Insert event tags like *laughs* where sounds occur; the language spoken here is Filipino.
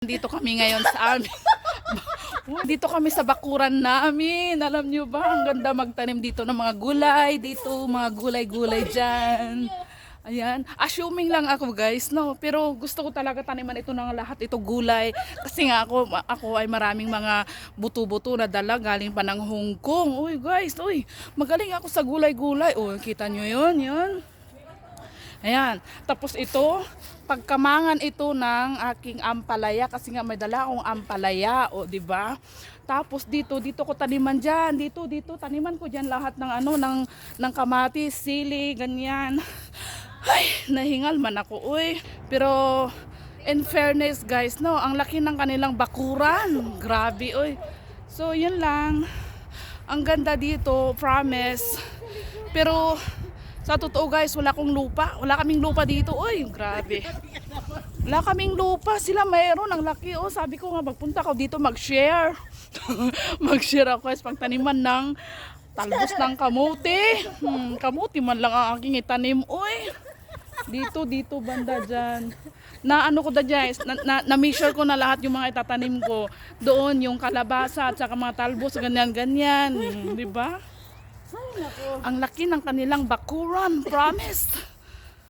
Dito kami ngayon sa amin. *laughs* dito kami sa bakuran namin. Alam nyo ba, ang ganda magtanim dito ng mga gulay. Dito, mga gulay-gulay dyan. Ayan. Assuming lang ako guys, no. Pero gusto ko talaga taniman ito ng lahat. Ito gulay. Kasi nga ako, ako ay maraming mga buto-buto na dala galing pa ng Hong Kong. Uy guys, uy. Magaling ako sa gulay-gulay. Oh, kita nyo yun, yun. Ayan. Tapos ito, pagkamangan ito ng aking ampalaya kasi nga may dala akong ampalaya, o di ba? Tapos dito, dito ko taniman diyan, dito, dito taniman ko diyan lahat ng ano ng ng kamatis, sili, ganyan. Ay, nahingal man ako, uy. Pero in fairness, guys, no, ang laki ng kanilang bakuran. Grabe, uy. So, yun lang. Ang ganda dito, promise. Pero sa totoo guys, wala akong lupa. Wala kaming lupa dito. Uy, grabe. Wala kaming lupa. Sila mayroon. Ang laki. Oh, sabi ko nga, magpunta ako dito mag-share. *laughs* mag-share ako guys pagtaniman ng talbos ng kamote. Hmm, kamote man lang ang aking itanim. Uy, dito, dito, banda dyan. Na ano ko da guys, na, na, na-measure ko na lahat yung mga itatanim ko. Doon yung kalabasa at saka mga talbos, ganyan, ganyan. Hmm, di ba? Ang laki ng kanilang bakuran, promise.